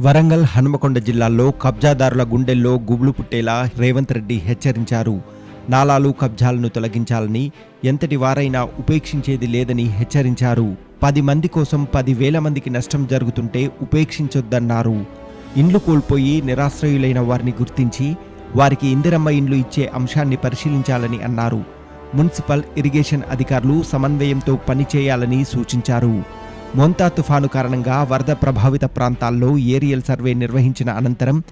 వరంగల్ హనుమకొండ జిల్లాల్లో కబ్జాదారుల గుండెల్లో గుబులు పుట్టేలా రేవంత్ రెడ్డి హెచ్చరించారు. నాలాలు కబ్జాలను తొలగించాలని ఎంతటి వారైనా ఉపేక్షించేది లేదని హెచ్చరించారు. పది మంది కోసం పదివేల మందికి నష్టం జరుగుతుంటే ఉపేక్షించొద్దన్నారు. ఇండ్లు కోల్పోయి నిరాశ్రయులైన వారిని గుర్తించి వారికి ఇందిరమ్మ ఇండ్లు ఇచ్చే అంశాన్ని పరిశీలించాలని అన్నారు. మున్సిపల్ ఇరిగేషన్ అధికారులు సమన్వయంతో పనిచేయాలని సూచించారు. మొంతా తుఫాను కారణంగా వరద ప్రభావిత ప్రాంతాల్లో ఏరియల్ సర్వే నిర్వహించిన అనంతరం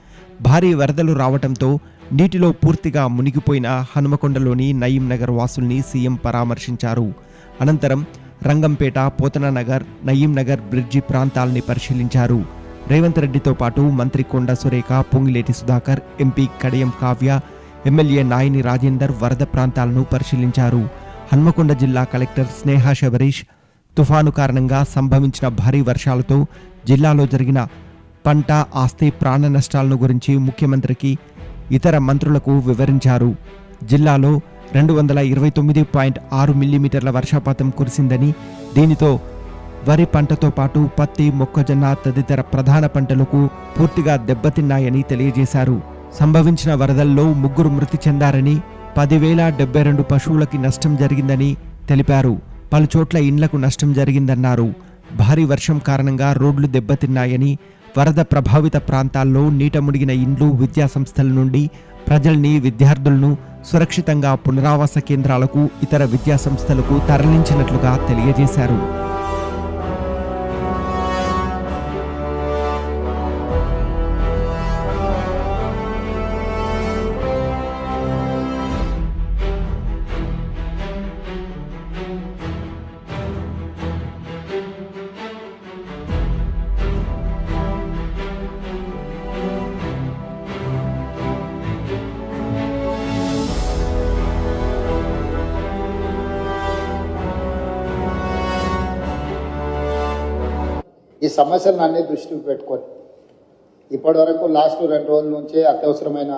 భారీ వరదలు రావడంతో నీటిలో పూర్తిగా మునిగిపోయిన హనుమకొండలోని నయీం నగర్ వాసుల్ని సీఎం పరామర్శించారు. అనంతరం రంగంపేట పోతననగర్ నయీం నగర్ బ్రిడ్జి ప్రాంతాల్ని పరిశీలించారు. రేవంత్ రెడ్డితో పాటు మంత్రి కొండ సురేఖ పొంగిలేటి సుధాకర్ ఎంపీ కడియం కావ్య ఎమ్మెల్యే నాయని రాజేందర్ వరద ప్రాంతాలను పరిశీలించారు. హన్మకొండ జిల్లా కలెక్టర్ స్నేహ శబరీష్ తుఫాను కారణంగా సంభవించిన భారీ వర్షాలతో జిల్లాలో జరిగిన పంట ఆస్తి ప్రాణ నష్టాలను గురించి ముఖ్యమంత్రికి ఇతర మంత్రులకు వివరించారు. జిల్లాలో రెండు వందల ఇరవై తొమ్మిది పాయింట్ ఆరు మిల్లీమీటర్ల వర్షపాతం కురిసిందని దీనితో వరి పంటతో పాటు పత్తి మొక్కజొన్న తదితర ప్రధాన పంటలకు పూర్తిగా దెబ్బతిన్నాయని తెలియజేశారు. సంభవించిన వరదల్లో ముగ్గురు మృతి చెందారని పదివేల డెబ్బై రెండు పశువులకి నష్టం జరిగిందని తెలిపారు. పలుచోట్ల ఇండ్లకు నష్టం జరిగిందన్నారు. భారీ వర్షం కారణంగా రోడ్లు దెబ్బతిన్నాయని వరద ప్రభావిత ప్రాంతాల్లో నీట మునిగిన ఇండ్లు విద్యాసంస్థల నుండి ప్రజల్ని విద్యార్థులను సురక్షితంగా పునరావాస కేంద్రాలకు ఇతర విద్యాసంస్థలకు తరలించినట్లుగా తెలియజేశారు. సమస్యలను అన్ని దృష్టికి పెట్టుకొని ఇప్పటివరకు లాస్ట్ రెండు రోజుల నుంచే అత్యవసరమైన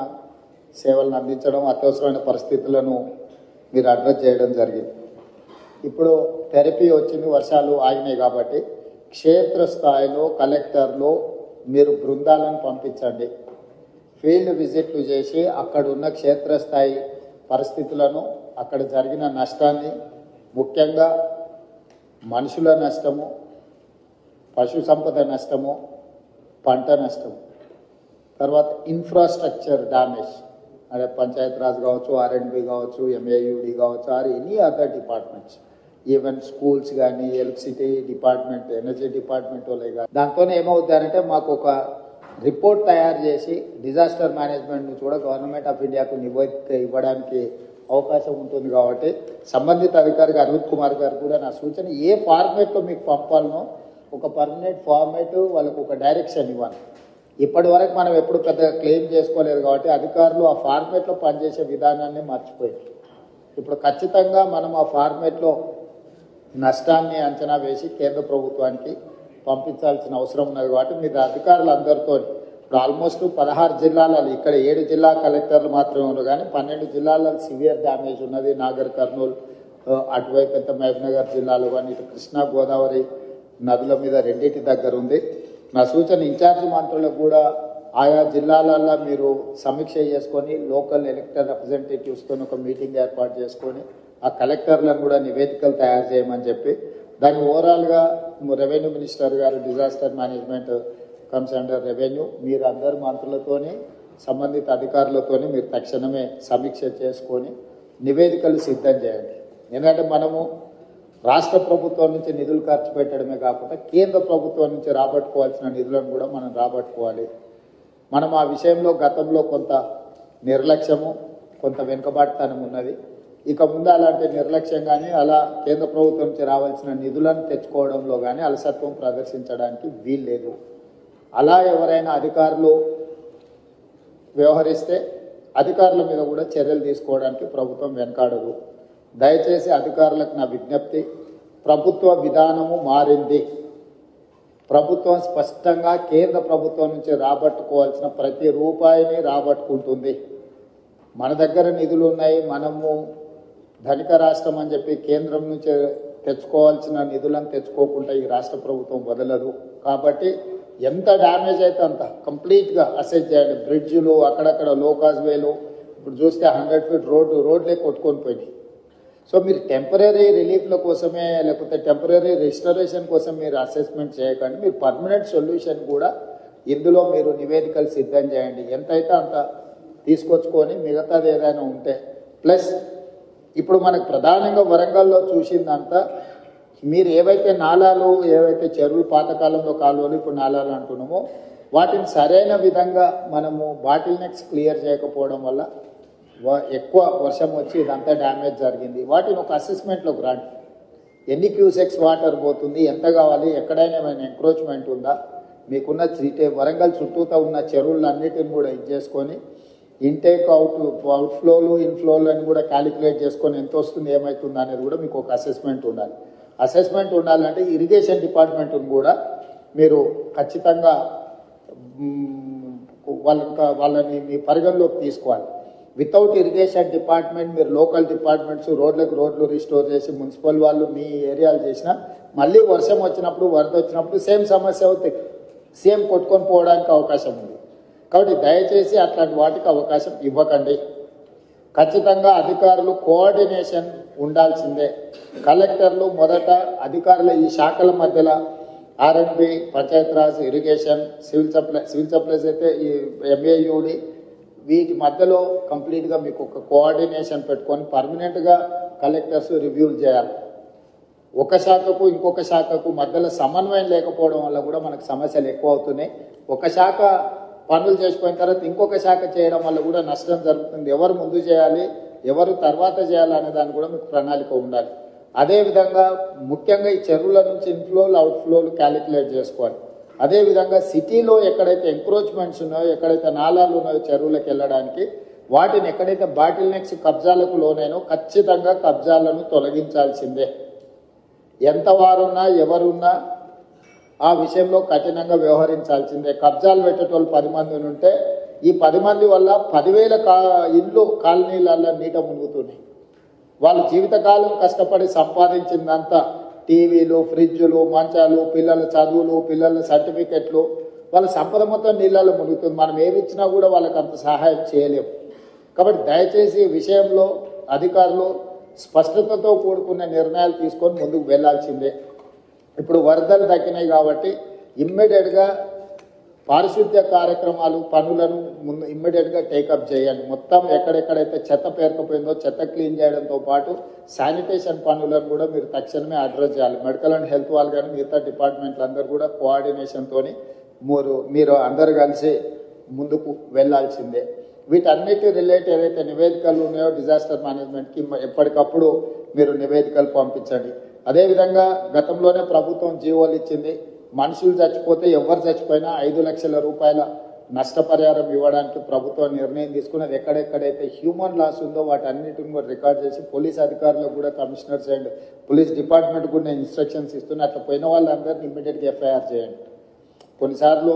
సేవలను అందించడం అత్యవసరమైన పరిస్థితులను మీరు అడ్రస్ చేయడం జరిగింది. ఇప్పుడు థెరపీ వచ్చింది వర్షాలు ఆగినాయి కాబట్టి క్షేత్రస్థాయిలో కలెక్టర్లు మీరు బృందాలను పంపించండి. ఫీల్డ్ విజిట్లు చేసి అక్కడ ఉన్న క్షేత్రస్థాయి పరిస్థితులను అక్కడ జరిగిన నష్టాన్ని ముఖ్యంగా మనుషుల నష్టము పశు సంపద నష్టము పంట నష్టం తర్వాత ఇన్ఫ్రాస్ట్రక్చర్ డ్యామేజ్ అదే పంచాయత్ రాజ్ కావచ్చు ఆర్ఎండ్బి కావచ్చు ఎంఏయుడి కావచ్చు or any other departments even schools కానీ ఎలక్ట్రిసిటీ డిపార్ట్మెంట్ ఎనర్జీ డిపార్ట్మెంట్ వాళ్ళే కానీ దాంతో ఏమవుతారంటే మాకు ఒక రిపోర్ట్ తయారు చేసి డిజాస్టర్ మేనేజ్మెంట్ నుంచి కూడా గవర్నమెంట్ ఆఫ్ ఇండియాకు నివేదిక ఇవ్వడానికి అవకాశం ఉంటుంది కాబట్టి సంబంధిత అధికారి అరవింద్ కుమార్ గారు కూడా నా సూచన ఏ ఫార్మేట్లో మీకు పంపాలనో ఒక పర్మనెంట్ ఫార్మేట్ వాళ్ళకు ఒక డైరెక్షన్ ఇవ్వాలి. ఇప్పటి వరకు మనం ఎప్పుడు పెద్దగా క్లెయిమ్ చేసుకోలేదు కాబట్టి అధికారులు ఆ ఫార్మేట్లో పనిచేసే విధానాన్ని మర్చిపోయారు. ఇప్పుడు ఖచ్చితంగా మనం ఆ ఫార్మేట్లో నష్టాన్ని అంచనా వేసి కేంద్ర ప్రభుత్వానికి పంపించాల్సిన అవసరం ఉన్నది కాబట్టి మీరు అధికారులు అందరితో ఇప్పుడు ఆల్మోస్ట్ పదహారు జిల్లాలలో ఇక్కడ ఏడు జిల్లా కలెక్టర్లు మాత్రమే ఉన్నారు కానీ పన్నెండు జిల్లాలలో సివియర్ డ్యామేజ్ ఉన్నది. నాగర్ కర్నూలు అటువైపు పెద్ద ఎంత మహబూబ్నగర్ జిల్లాలో కానీ ఇటు కృష్ణా గోదావరి నదుల మీద రెండింటి దగ్గర ఉంది. నా సూచన ఇన్ఛార్జ్ మంత్రులకు కూడా ఆయా జిల్లాలలో మీరు సమీక్ష చేసుకొని లోకల్ ఎలక్టర్ రిప్రజెంటేటివ్స్తో ఒక మీటింగ్ ఏర్పాటు చేసుకొని ఆ కలెక్టర్లను కూడా నివేదికలు తయారు చేయమని చెప్పి దాన్ని ఓవరాల్గా రెవెన్యూ మినిస్టర్ గారు disaster management comes under revenue మీరు అందరు మంత్రులతోని సంబంధిత అధికారులతోని మీరు తక్షణమే సమీక్ష చేసుకొని నివేదికలు సిద్ధం చేయండి. ఎందుకంటే మనము రాష్ట్ర ప్రభుత్వం నుంచి నిధులు ఖర్చు పెట్టడమే కాకుండా కేంద్ర ప్రభుత్వం నుంచి రాబట్టుకోవాల్సిన నిధులను కూడా మనం రాబట్టుకోవాలి. మనం ఆ విషయంలో గతంలో కొంత నిర్లక్ష్యము కొంత వెనుకబాటుతనం ఉన్నది. ఇక ముందు అలాంటి నిర్లక్ష్యం కానీ అలా కేంద్ర ప్రభుత్వం నుంచి రావాల్సిన నిధులను తెచ్చుకోవడంలో కానీ అలసత్వం ప్రదర్శించడానికి వీల్లేదు. అలా ఎవరైనా అధికారులు వ్యవహరిస్తే అధికారుల మీద కూడా చర్యలు తీసుకోవడానికి ప్రభుత్వం వెనకాడదు. దయచేసి అధికారులకు నా విజ్ఞప్తి ప్రభుత్వ విధానము మారింది. ప్రభుత్వం స్పష్టంగా కేంద్ర ప్రభుత్వం నుంచి రాబట్టుకోవాల్సిన ప్రతి రూపాయిని రాబట్టుకుంటుంది. మన దగ్గర నిధులు ఉన్నాయి మనము ధనిక రాష్ట్రం అని చెప్పి కేంద్రం నుంచి తెచ్చుకోవాల్సిన నిధులను తెచ్చుకోకుండా ఈ రాష్ట్ర ప్రభుత్వం వదలదు. కాబట్టి ఎంత డ్యామేజ్ అయితే అంత కంప్లీట్గా అసెస్ చేయండి. బ్రిడ్జ్లు అక్కడక్కడ లోకాస్ వేలు ఇప్పుడు చూస్తే హండ్రెడ్ ఫీట్ రోడ్డు రోడ్లే కొట్టుకొని పోయినాయి. సో మీరు టెంపరీ రిలీఫ్ల కోసమే లేకపోతే టెంపరీ రిస్టరేషన్ కోసం మీరు అసెస్మెంట్ చేయకండి. మీరు పర్మనెంట్ సొల్యూషన్ కూడా ఇందులో మీరు నివేదికలు సిద్ధం చేయండి. ఎంతైతే అంత తీసుకొచ్చుకొని మిగతాది ఏదైనా ఉంటే. ప్లస్ ఇప్పుడు మనకు ప్రధానంగా వరంగల్లో చూసిందంతా మీరు ఏవైతే నాలాలు ఏవైతే చెరువులు పాతకాలంలో కాలువలు ఇప్పుడు నాలాలు అంటున్నామో వాటిని సరైన విధంగా మనము బాటిల్ నెక్స్ క్లియర్ చేయకపోవడం వల్ల ఎక్కువ వర్షం వచ్చి ఇదంతా డ్యామేజ్ జరిగింది. వాటిని ఒక అసెస్మెంట్లోకి రాండి. ఎన్ని క్యూసెక్స్ వాటర్ పోతుంది ఎంత కావాలి ఎక్కడైనా ఏమైనా ఎంక్రోచ్మెంట్ ఉందా? మీకున్న శ్రీటే వరంగల్ చుట్టూతో ఉన్న చెరువులన్నిటిని కూడా ఇది చేసుకొని ఇంటేక్ అవుట్ అవుట్ఫ్లోలు ఇన్ఫ్లోలు అని కూడా క్యాలిక్యులేట్ చేసుకొని ఎంత వస్తుంది ఏమవుతుంది అనేది కూడా మీకు ఒక అసెస్మెంట్ ఉండాలి. అసెస్మెంట్ ఉండాలంటే ఇరిగేషన్ డిపార్ట్మెంట్ని కూడా మీరు ఖచ్చితంగా వాళ్ళ వాళ్ళని మీ పరిగణలోకి తీసుకోవాలి. వితౌట్ ఇరిగేషన్ డిపార్ట్మెంట్ మీరు లోకల్ డిపార్ట్మెంట్స్ రోడ్లకు రోడ్లు రిస్టోర్ చేసి మున్సిపల్ వాళ్ళు మీ ఏరియాలు చేసినా మళ్ళీ వర్షం వచ్చినప్పుడు వరద వచ్చినప్పుడు సేమ్ సమస్య అవుతాయి. సేమ్ కొట్టుకొని పోవడానికి అవకాశం ఉంది. కాబట్టి దయచేసి అట్లాంటి వాటికి అవకాశం ఇవ్వకండి. ఖచ్చితంగా అధికారులు కోఆర్డినేషన్ ఉండాల్సిందే. కలెక్టర్లు మొదట అధికారుల ఈ శాఖల మధ్యలో R and B Panchayati Raj irrigation civil supply civil supplies అయితే ఈ ఎంఏయుడి వీటి మధ్యలో కంప్లీట్గా మీకు ఒక కోఆర్డినేషన్ పెట్టుకొని పర్మనెంట్గా కలెక్టర్స్ రివ్యూలు చేయాలి. ఒక శాఖకు ఇంకొక శాఖకు మధ్యలో సమన్వయం లేకపోవడం వల్ల కూడా మనకు సమస్యలు ఎక్కువ అవుతున్నాయి. ఒక శాఖ పనులు చేసిపోయిన తర్వాత ఇంకొక శాఖ చేయడం వల్ల కూడా నష్టం జరుగుతుంది. ఎవరు ముందు చేయాలి ఎవరు తర్వాత చేయాలి అనే దాన్ని కూడా మీకు ప్రణాళిక ఉండాలి. అదేవిధంగా ముఖ్యంగా ఈ చెరువుల నుంచి ఇన్ఫ్లోలు అవుట్ఫ్లోలు క్యాలిక్యులేట్ చేసుకోవాలి. అదేవిధంగా సిటీలో ఎక్కడైతే ఎంక్రోచ్మెంట్స్ ఉన్నాయో ఎక్కడైతే నాలాలు ఉన్నాయో చెరువులకు వెళ్ళడానికి వాటిని ఎక్కడైతే బాటిల్ నెక్స్ కబ్జాలకు లోనైనో ఖచ్చితంగా కబ్జాలను తొలగించాల్సిందే. ఎంత వారున్నా ఎవరున్నా ఆ విషయంలో కఠినంగా వ్యవహరించాల్సిందే. కబ్జాలు పెట్టేటోళ్ళు పది మంది ఉంటే ఈ పది మంది వల్ల పదివేల కా ఇళ్ళు కాలనీలల్లో నీట మునుగుతున్నాయి. వాళ్ళు జీవితకాలం కష్టపడి సంపాదించిందంతా టీవీలు ఫ్రిడ్జ్లు మంచాలు పిల్లల చదువులు పిల్లల సర్టిఫికెట్లు వాళ్ళ సంపద మొత్తం నీళ్ళలో మునుగుతుంది మనం ఏమిచ్చినా కూడా వాళ్ళకి అంత సహాయం చేయలేము కాబట్టి దయచేసి విషయంలో అధికారులు స్పష్టతతో కూడుకున్న నిర్ణయాలు తీసుకొని ముందుకు వెళ్ళాల్సిందే. ఇప్పుడు వరదలు తగ్గినాయి కాబట్టి ఇమ్మీడియట్గా పారిశుద్ధ్య కార్యక్రమాలు పనులను ముందు ఇమ్మీడియట్గా టేకప్ చేయండి మొత్తం ఎక్కడెక్కడైతే చెత్త పేరుకుపోయిందో చెత్త క్లీన్ చేయడంతో పాటు శానిటేషన్ పనులను కూడా మీరు తక్షణమే అడ్రస్ చేయాలి. మెడికల్ అండ్ హెల్త్ వాళ్ళు కానీ మిగతా డిపార్ట్మెంట్లు అందరూ కూడా కోఆర్డినేషన్తోని మీరు మీరు అందరు కలిసి ముందుకు వెళ్ళాల్సిందే. వీటన్నిటి రిలేట్ ఏదైతే నివేదికలు ఉన్నాయో డిజాస్టర్ మేనేజ్మెంట్కి ఎప్పటికప్పుడు మీరు నివేదికలు పంపించండి. అదేవిధంగా గతంలోనే ప్రభుత్వం జీవోలు ఇచ్చింది. మనుషులు చచ్చిపోతే ఎవరు చచ్చిపోయినా ఐదు లక్షల రూపాయల నష్టపరిహారం ఇవ్వడానికి ప్రభుత్వం నిర్ణయం తీసుకున్నది ఎక్కడెక్కడైతే హ్యూమన్ లాస్ ఉందో వాటన్నిటిని కూడా రికార్డ్ చేసి పోలీస్ అధికారులకు కూడా కమిషనర్స్ అండ్ పోలీస్ డిపార్ట్మెంట్ కూడా నేను ఇన్స్ట్రక్షన్స్ ఇస్తున్నా. అట్లా పోయిన వాళ్ళందరినీ ఇమ్మీడియట్గా ఎఫ్ఐఆర్ చేయండి. కొన్నిసార్లు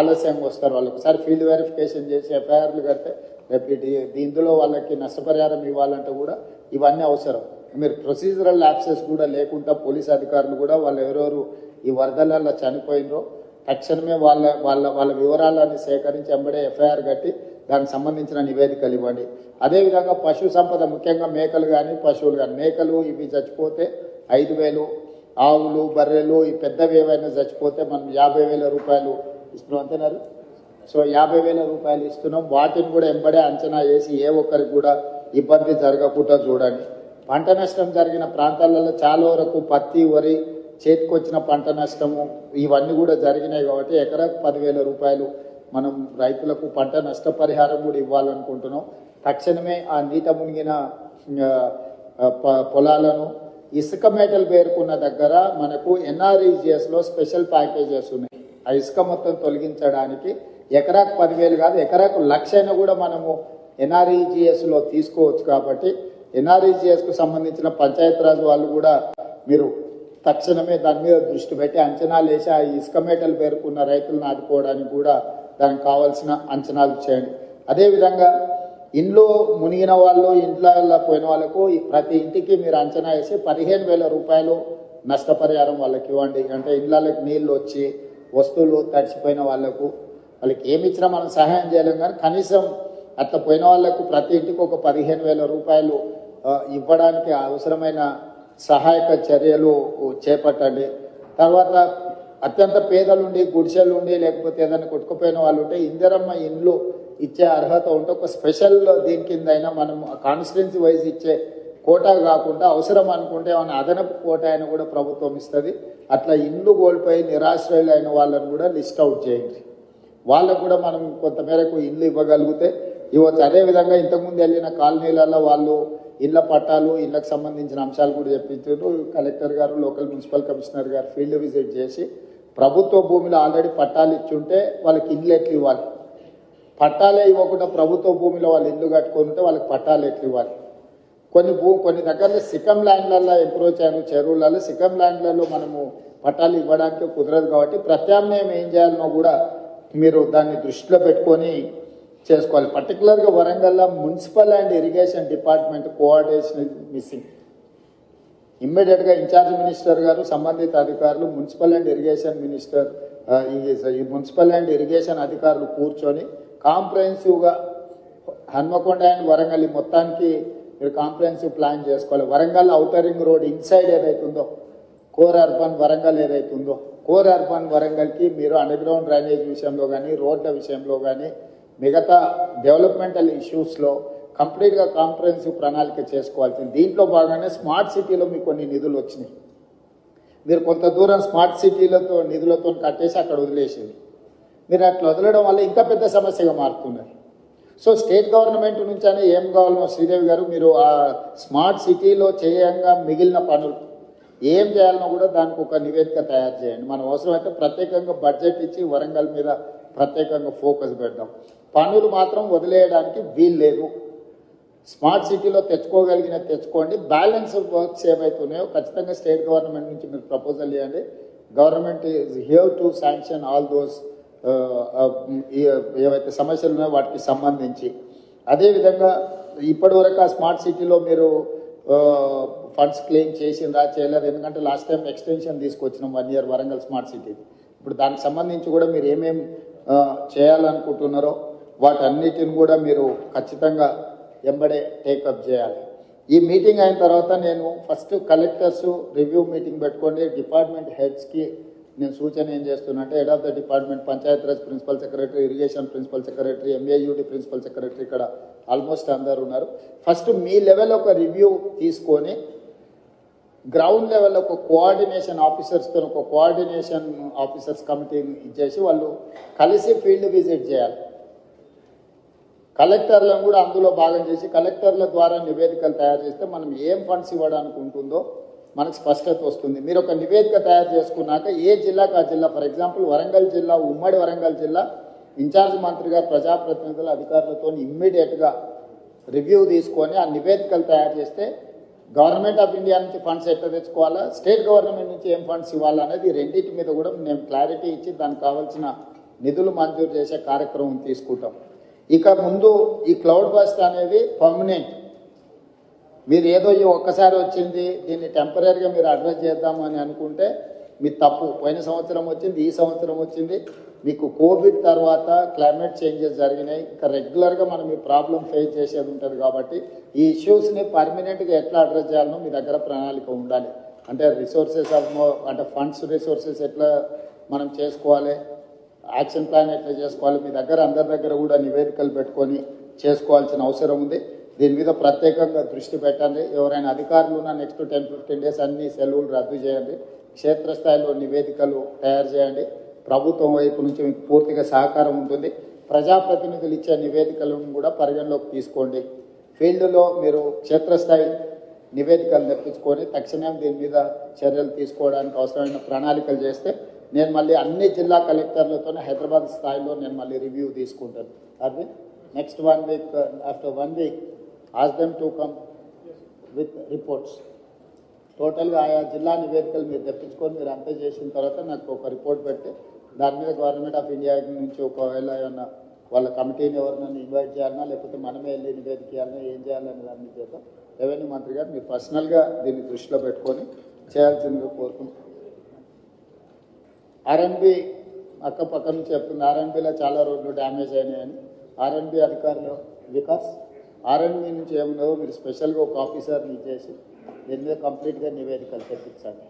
ఆలస్యంగా వస్తారు. వాళ్ళు ఒకసారి ఫీల్డ్ వెరిఫికేషన్ చేసి ఎఫ్ఐఆర్లు కడితే రేపు వాళ్ళకి నష్టపరిహారం ఇవ్వాలంటే కూడా ఇవన్నీ అవసరం. మీరు ప్రొసీజరల్ ల్యాప్సెస్ కూడా లేకుండా పోలీస్ అధికారులు కూడా వాళ్ళు ఎవరెవరు ఈ వరదలలో చనిపోయినరో తక్షణమే వాళ్ళ వాళ్ళ వాళ్ళ వివరాలన్నీ సేకరించి ఎంబడే ఎఫ్ఐఆర్ కట్టి దానికి సంబంధించిన నివేదికలు ఇవ్వండి. అదేవిధంగా పశు సంపద ముఖ్యంగా మేకలు కానీ పశువులు కానీ మేకలు ఇవి చచ్చిపోతే ఐదు వేలు ఆవులు బర్రెలు ఈ పెద్దవి ఏవైనా చచ్చిపోతే మనం యాభై వేల రూపాయలు ఇస్తున్నాం. అంతేనారు సో యాభై వేల రూపాయలు ఇస్తున్నాం. వాటిని కూడా ఎంబడే అంచనా వేసి ఏ ఒక్కరికి కూడా ఇబ్బంది జరగకుండా చూడండి. పంట నష్టం జరిగిన ప్రాంతాలలో చాలా వరకు పత్తి వరి చేతికొచ్చిన పంట నష్టము ఇవన్నీ కూడా జరిగినాయి కాబట్టి ఎకరాకు పదివేల రూపాయలు మనం రైతులకు పంట నష్టపరిహారం కూడా ఇవ్వాలనుకుంటున్నాం. తక్షణమే ఆ నీట మునిగిన ప- పొలాలను ఇసుక మేటలు పేరుకున్న దగ్గర మనకు ఎన్ఆర్ఈజిఎస్లో స్పెషల్ ప్యాకేజెస్ ఉన్నాయి. ఆ ఇసుక మొత్తం తొలగించడానికి ఎకరాకు పదివేలు కాదు ఎకరాకు లక్ష అయినా కూడా మనము ఎన్ఆర్ఈజిఎస్లో తీసుకోవచ్చు కాబట్టి ఎన్ఆర్ఈజిఎస్కు సంబంధించిన పంచాయతీరాజ్ వాళ్ళు కూడా మీరు తక్షణమే దాని మీద దృష్టి పెట్టి అంచనాలు వేసి ఆ ఇసుక మేటలు పేరుకున్న రైతులను ఆదుకోవడానికి కూడా దానికి కావాల్సిన అంచనాలు చేయండి. అదేవిధంగా ఇంట్లో మునిగిన వాళ్ళు ఇంట్లో పోయిన వాళ్ళకు ప్రతి ఇంటికి మీరు అంచనా వేసి పదిహేను వేల రూపాయలు నష్టపరిహారం వాళ్ళకి ఇవ్వండి. అంటే ఇళ్ళకి నీళ్ళు వచ్చి వస్తువులు తడిచిపోయిన వాళ్ళకు వాళ్ళకి ఏమి ఇచ్చినా మనం సహాయం చేయలేం కానీ కనీసం అట్లా పోయిన వాళ్ళకు ప్రతి ఇంటికి ఒక పదిహేను వేల రూపాయలు ఇవ్వడానికి అవసరమైన సహాయక చర్యలు చేపట్టండి. తర్వాత అత్యంత పేదలుండి గుడిసెలుండి లేకపోతే ఏదైనా కొట్టుకుపోయిన వాళ్ళు ఉంటే ఇందిరమ్మ ఇండ్లు ఇచ్చే అర్హత ఉంటే ఒక స్పెషల్ దీని కింద అయినా మనం కాన్స్టిట్యున్సీ వైజ్ ఇచ్చే కోటా కాకుండా అవసరం అనుకుంటే ఏమైనా అదనపు కోటా అయినా కూడా ప్రభుత్వం ఇస్తుంది. అట్లా ఇండ్లు కోల్పోయి నిరాశ్రయులు అయిన వాళ్ళని కూడా లిస్ట్ అవుట్ చేయండి. వాళ్ళకు కూడా మనం కొంతమేరకు ఇల్లు ఇవ్వగలిగితే ఇవ్వచ్చు. అదేవిధంగా ఇంతకుముందు వెళ్ళిన కాలనీలలో వాళ్ళు ఇళ్ళ పట్టాలు ఇళ్ళకు సంబంధించిన అంశాలు కూడా చెప్పించారు. కలెక్టర్ గారు లోకల్ మున్సిపల్ కమిషనర్ గారు ఫీల్డ్ విజిట్ చేసి ప్రభుత్వ భూమిలో ఆల్రెడీ పట్టాలు ఇచ్చుంటే వాళ్ళకి ఇల్లు ఎట్లు ఇవ్వాలి? పట్టాలే ఇవ్వకుండా ప్రభుత్వ భూమిలో వాళ్ళు ఇల్లు కట్టుకొని ఉంటే వాళ్ళకి పట్టాలు ఎట్లు ఇవ్వాలి? కొన్ని భూ కొన్ని దగ్గరలో సికం ల్యాండ్లలో ఎంప్రోచ్ చేయను చెరువులలో సికం ల్యాండ్లలో మనము పట్టాలు ఇవ్వడానికి కుదరదు కాబట్టి ప్రత్యామ్నాయం ఏం చేయాలనో కూడా మీరు దాన్ని దృష్టిలో పెట్టుకొని చేసుకోవాలి. పర్టికులర్గా వరంగల్లో municipal and irrigation department coordination missing ఇమ్మీడియట్గా ఇన్ఛార్జ్ మినిస్టర్ గారు సంబంధిత అధికారులు మున్సిపల్ అండ్ ఇరిగేషన్ మినిస్టర్ ఈ ఈ మున్సిపల్ అండ్ ఇరిగేషన్ అధికారులు కూర్చొని కాంప్రహెన్సివ్గా హన్మకొండ అండ్ వరంగల్ ఈ మొత్తానికి మీరు కాంప్రహెన్సివ్ ప్లాన్ చేసుకోవాలి. Warangal outer ring road inside ఏదైతే ఉందో కోర్ అర్బన్ వరంగల్ ఏదైతే ఉందో కోర్ అర్బన్ వరంగల్కి మీరు అండర్గ్రౌండ్ డ్రైనేజ్ విషయంలో కానీ రోడ్ల విషయంలో కానీ మిగతా డెవలప్మెంటల్ ఇష్యూస్లో కంప్లీట్గా కాంప్రహెన్సివ్ ప్రణాళిక చేసుకోవాల్సింది. దీంట్లో భాగంగానే స్మార్ట్ సిటీలో మీకు కొన్ని నిధులు వచ్చినాయి. మీరు కొంత దూరం స్మార్ట్ సిటీలతో నిధులతో కట్టేసి అక్కడ వదిలేసింది. మీరు అట్లా వదలడం వల్ల ఇంకా పెద్ద సమస్యగా మారుతున్నది సో స్టేట్ గవర్నమెంట్ నుంచి అని ఏం కావాలనో శ్రీదేవి గారు మీరు ఆ స్మార్ట్ సిటీలో చేయంగా మిగిలిన పనులు ఏం చేయాలనో కూడా దానికి ఒక నివేదిక తయారు చేయండి. మనం అవసరమైతే ప్రత్యేకంగా బడ్జెట్ ఇచ్చి వరంగల్ మీద ప్రత్యేకంగా ఫోకస్ పెడదాం. పనులు మాత్రం వదిలేయడానికి వీలు లేదు. స్మార్ట్ సిటీలో తెచ్చుకోగలిగిన తెచ్చుకోండి. బ్యాలెన్స్ వర్క్స్ ఏవైతే ఉన్నాయో ఖచ్చితంగా స్టేట్ గవర్నమెంట్ నుంచి మీరు ప్రపోజల్ చేయండి government is have to sanction all those ఏవైతే సమస్యలు ఉన్నాయో వాటికి సంబంధించి. అదేవిధంగా ఇప్పటి వరకు ఆ స్మార్ట్ సిటీలో మీరు uh, ఫండ్స్ క్లెయిమ్ చేసిందా చేయలేదు. ఎందుకంటే లాస్ట్ టైం ఎక్స్టెన్షన్ తీసుకొచ్చినాం one year Warangal smart city ఇప్పుడు దానికి సంబంధించి కూడా మీరు ఏమేం చేయాలనుకుంటున్నారో వాటన్నిటిని కూడా మీరు ఖచ్చితంగా ఎంబడే టేకప్ చేయాలి. ఈ మీటింగ్ అయిన తర్వాత నేను ఫస్ట్ కలెక్టర్స్ రివ్యూ మీటింగ్ పెట్టుకొని డిపార్ట్మెంట్ హెడ్స్కి నేను సూచన ఏం చేస్తున్నానంటే head of the department Panchayat Raj principal secretary irrigation principal secretary MAUD principal secretary ఇక్కడ ఆల్మోస్ట్ అందరు ఉన్నారు. ఫస్ట్ మీ లెవెల్ ఒక రివ్యూ తీసుకొని గ్రౌండ్ లెవెల్ ఒక కోఆర్డినేషన్ ఆఫీసర్స్తో ఒక కోఆర్డినేషన్ ఆఫీసర్స్ కమిటీని ఇచ్చేసి వాళ్ళు కలిసి ఫీల్డ్ విజిట్ చేయాలి. కలెక్టర్లను కూడా అందులో భాగం చేసి కలెక్టర్ల ద్వారా నివేదికలు తయారు చేస్తే మనం ఏం ఫండ్స్ ఇవ్వడానికి ఉంటుందో మనకు స్పష్టత వస్తుంది. మీరు ఒక నివేదిక తయారు చేసుకున్నాక ఏ జిల్లాకు ఆ జిల్లా ఫర్ ఎగ్జాంపుల్ వరంగల్ జిల్లా ఉమ్మడి వరంగల్ జిల్లా ఇన్ఛార్జ్ మంత్రి గారు ప్రజాప్రతినిధుల అధికారులతో ఇమ్మీడియట్గా రివ్యూ తీసుకొని ఆ నివేదికలు తయారు చేస్తే గవర్నమెంట్ ఆఫ్ ఇండియా నుంచి ఫండ్స్ ఎట్లా తెచ్చుకోవాలా? స్టేట్ గవర్నమెంట్ నుంచి ఏం ఫండ్స్ ఇవ్వాలా అనేది రెండింటి మీద కూడా మేము క్లారిటీ ఇచ్చి దానికి కావాల్సిన నిధులు మంజూరు చేసే కార్యక్రమం తీసుకుంటాం. ఇక ముందు ఈ క్లౌడ్ బస్ట్ అనేది పర్మనెంట్. మీరు ఏదో ఈ ఒక్కసారి వచ్చింది దీన్ని టెంపరీగా మీరు అడ్రస్ చేద్దామని అనుకుంటే మీ తప్పు. పోయిన సంవత్సరం వచ్చింది ఈ సంవత్సరం వచ్చింది. మీకు కోవిడ్ తర్వాత క్లైమేట్ చేంజెస్ జరిగినాయి. ఇంకా రెగ్యులర్గా మనం ఈ ప్రాబ్లం ఫేస్ చేసేది ఉంటుంది కాబట్టి ఈ ఇష్యూస్ని పర్మనెంట్గా ఎట్లా అడ్రస్ చేయాలనో మీ దగ్గర ప్రణాళిక ఉండాలి. అంటే రిసోర్సెస్ ఆఫ్ అంటే ఫండ్స్ రిసోర్సెస్ ఎట్లా మనం చేసుకోవాలి యాక్షన్ ప్లాన్ ఎట్లా చేసుకోవాలి మీ దగ్గర అందరి దగ్గర కూడా నివేదికలు పెట్టుకొని చేసుకోవాల్సిన అవసరం ఉంది. దీని మీద ప్రత్యేకంగా దృష్టి పెట్టండి. ఎవరైనా అధికారులు ఉన్న నెక్స్ట్ టెన్ ఫిఫ్టీన్ డేస్ అన్ని సెలవులు రద్దు చేయండి. క్షేత్రస్థాయిలో నివేదికలు తయారు చేయండి. ప్రభుత్వం వైపు నుంచి మీకు పూర్తిగా సహకారం ఉంటుంది. ప్రజాప్రతినిధులు ఇచ్చే నివేదికలను కూడా పరిగణలోకి తీసుకోండి. ఫీల్డ్లో మీరు క్షేత్రస్థాయి నివేదికలు తెప్పించుకొని తక్షణం దీని మీద చర్యలు తీసుకోవడానికి అవసరమైన ప్రణాళికలు చేస్తే నేను మళ్ళీ అన్ని జిల్లా కలెక్టర్లతోనే హైదరాబాద్ స్థాయిలో నేను మళ్ళీ రివ్యూ తీసుకుంటాను. అది next one week after one week ask them to come with reports టోటల్గా ఆయా జిల్లా నివేదికలు మీరు తెప్పించుకొని మీరు అంతా చేసిన తర్వాత నాకు ఒక రిపోర్ట్ పెట్టి దాని మీద గవర్నమెంట్ ఆఫ్ ఇండియా నుంచి ఒకవేళ ఏమన్నా వాళ్ళ కమిటీని ఎవరినైనా ఇన్వైట్ చేయాలన్నా లేకపోతే మనమే వెళ్ళి నివేదిక చేయాలన్నా ఏం చేయాలనే దాని మీద చేద్దాం. రెవెన్యూ మంత్రి గారు మీరు పర్సనల్గా దీన్ని దృష్టిలో పెట్టుకొని చేయాల్సిందిగా కోరుకుంటున్నాను. ఆర్ఎన్బి అక్క పక్క నుంచి చెప్తుంది ఆర్ఎన్బిలో చాలా రోడ్లు డ్యామేజ్ అయినాయని. ఆర్ఎన్బి అధికారులు వికాస్ ఆర్ఎన్బి నుంచి ఏమున్నదో మీరు స్పెషల్గా ఒక ఆఫీసర్ని చేసి దీని మీద కంప్లీట్గా నివేదికలు తెప్పించండి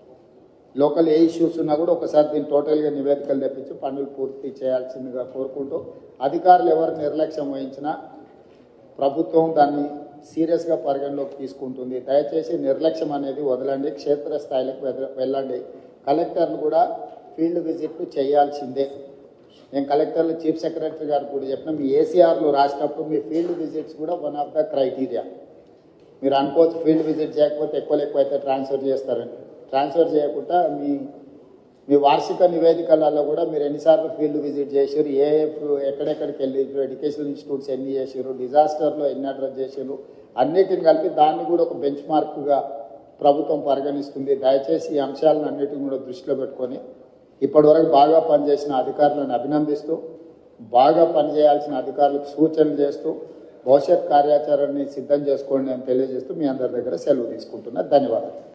లోకల్ ఏ ఇష్యూస్ ఉన్నా కూడా ఒకసారి దీన్ని టోటల్గా నివేదికలు తెప్పించి పనులు పూర్తి చేయాల్సిందిగా కోరుకుంటూ అధికారులు ఎవరు నిర్లక్ష్యం వహించినా ప్రభుత్వం దాన్ని సీరియస్గా పరిగణలోకి తీసుకుంటుంది. దయచేసి నిర్లక్ష్యం అనేది వదలండి. క్షేత్రస్థాయిలకు వెళ్ళండి. కలెక్టర్లు కూడా ఫీల్డ్ విజిట్లు చేయాల్సిందే. నేను కలెక్టర్లు చీఫ్ సెక్రటరీ గారు కూడా చెప్పిన మీ ఏసీఆర్లు రాసినప్పుడు మీ ఫీల్డ్ విజిట్స్ కూడా వన్ ఆఫ్ ద క్రైటీరియా మీరు అనుకోవచ్చు ఫీల్డ్ విజిట్ చేయకపోతే ఎక్కువ ఎక్కువ అయితే ట్రాన్స్ఫర్ చేస్తారని. ట్రాన్స్ఫర్ చేయకుండా మీ మీ వార్షిక నివేదికలలో కూడా మీరు ఎన్నిసార్లు ఫీల్డ్ విజిట్ చేసారు ఏ ఎక్కడెక్కడికి వెళ్ళి ఎడ్యుకేషనల్ ఇన్స్టిట్యూట్స్ ఎన్ని చేసారు డిజాస్టర్లో ఎన్ని అడ్రస్ చేసారు అన్నిటిని కలిపి దాన్ని కూడా ఒక బెంచ్ మార్క్గా ప్రభుత్వం పరిగణిస్తుంది. దయచేసి ఈ అంశాలను అన్నిటిని కూడా దృష్టిలో పెట్టుకొని ఇప్పటివరకు బాగా పనిచేసిన అధికారులను అభినందిస్తూ బాగా పనిచేయాల్సిన అధికారులకు సూచనలు చేస్తూ భవిష్యత్ కార్యాచరణని సిద్ధం చేసుకోండి అని తెలియజేస్తూ మీ అందరి దగ్గర సెలవు తీసుకుంటున్నా. ధన్యవాదాలు.